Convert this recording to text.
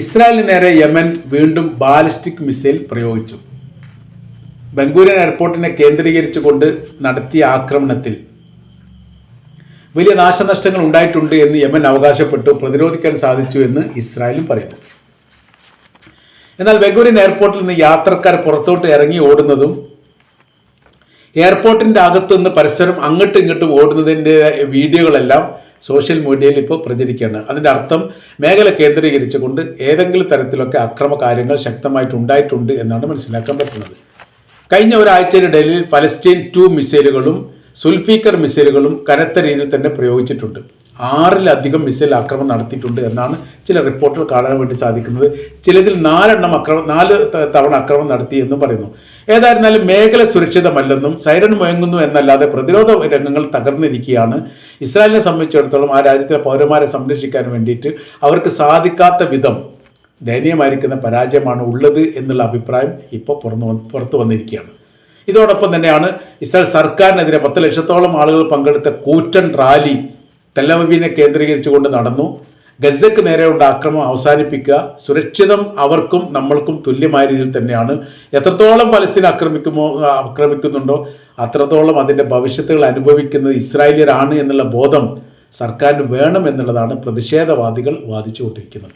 ഇസ്രായേലിന് നേരെ യമൻ വീണ്ടും ബാലിസ്റ്റിക് മിസൈൽ പ്രയോഗിച്ചു. ബംഗൂരിയൻ എയർപോർട്ടിനെ കേന്ദ്രീകരിച്ചുകൊണ്ട് നടത്തിയ ആക്രമണത്തിൽ വലിയ നാശനഷ്ടങ്ങൾ ഉണ്ടായിട്ടുണ്ട് എന്ന് യമൻ അവകാശപ്പെട്ടു പ്രതിരോധിക്കാൻ സാധിച്ചു എന്ന് ഇസ്രായേലും പറയുന്നു. എന്നാൽ ബംഗൂരിയൻ എയർപോർട്ടിൽ നിന്ന് യാത്രക്കാർ പുറത്തോട്ട് ഇറങ്ങി ഓടുന്നതും എയർപോർട്ടിന്റെ അകത്തുനിന്ന് പരസ്പരം അങ്ങോട്ടും ഇങ്ങോട്ടും ഓടുന്നതിന്റെ വീഡിയോകളെല്ലാം സോഷ്യൽ മീഡിയയിൽ ഇപ്പോൾ പ്രചരിക്കുകയാണ്. അതിന്റെ അർത്ഥം മേഖല കേന്ദ്രീകരിച്ചുകൊണ്ട് ഏതെങ്കിലും തരത്തിലൊക്കെ അക്രമ കാര്യങ്ങൾ ശക്തമായിട്ട് ഉണ്ടായിട്ടുണ്ട് എന്നാണ് മനസ്സിലാക്കാൻ പറ്റുന്നത്. കഴിഞ്ഞ ഒരാഴ്ചയിനിടയിൽ പലസ്തീൻ ടു മിസൈലുകളും സുൽഫീക്കർ മിസൈലുകളും കനത്ത രീതിയിൽ തന്നെ പ്രയോഗിച്ചിട്ടുണ്ട്. ആറിലധികം മിസൈൽ ആക്രമണം നടത്തിയിട്ടുണ്ട് എന്നാണ് ചില റിപ്പോർട്ടുകൾ കാണാൻ വേണ്ടി സാധിക്കുന്നത്. ചിലതിൽ നാലെണ്ണം അക്രമം നാല് തവണ ആക്രമണം നടത്തി എന്നും പറയുന്നു. ഏതായിരുന്നാലും മേഖല സുരക്ഷിതമല്ലെന്നും സൈറൺ മുഴങ്ങുന്നു എന്നല്ലാതെ പ്രതിരോധ രംഗങ്ങൾ തകർന്നിരിക്കുകയാണ്. ഇസ്രായേലിനെ സംബന്ധിച്ചിടത്തോളം ആ രാജ്യത്തിലെ പൗരന്മാരെ സംരക്ഷിക്കാൻ വേണ്ടിയിട്ട് അവർക്ക് സാധിക്കാത്ത വിധം ദയനീയമായിരിക്കുന്ന പരാജയമാണ് ഉള്ളത് എന്നുള്ള അഭിപ്രായം ഇപ്പോൾ പുറന്നു പുറത്തു വന്നിരിക്കുകയാണ്. ഇതോടൊപ്പം തന്നെയാണ് ഇസ്രായേൽ സർക്കാരിനെതിരെ പത്ത് ലക്ഷത്തോളം ആളുകൾ പങ്കെടുത്ത കൂറ്റൻ റാലി തെല്ലവീനെ കേന്ദ്രീകരിച്ചുകൊണ്ട് നടന്നു. ഗസക്ക് നേരെയുള്ള ആക്രമണം അവസാനിപ്പിക്കുക സുരക്ഷിതം അവർക്കും നമ്മൾക്കും തുല്യമായ രീതിയിൽ തന്നെയാണ്. എത്രത്തോളം പലസ്തീൻ ആക്രമിക്കുമോ ആക്രമിക്കുന്നുണ്ടോ അത്രത്തോളം അതിന്റെ ഭവിഷ്യത്തുകൾ അനുഭവിക്കുന്നത് ഇസ്രായേലിയരാണ് എന്നുള്ള ബോധം സർക്കാരിന് വേണം എന്നുള്ളതാണ് പ്രതിഷേധവാദികൾ വാദിച്ചുകൊണ്ടിരിക്കുന്നത്.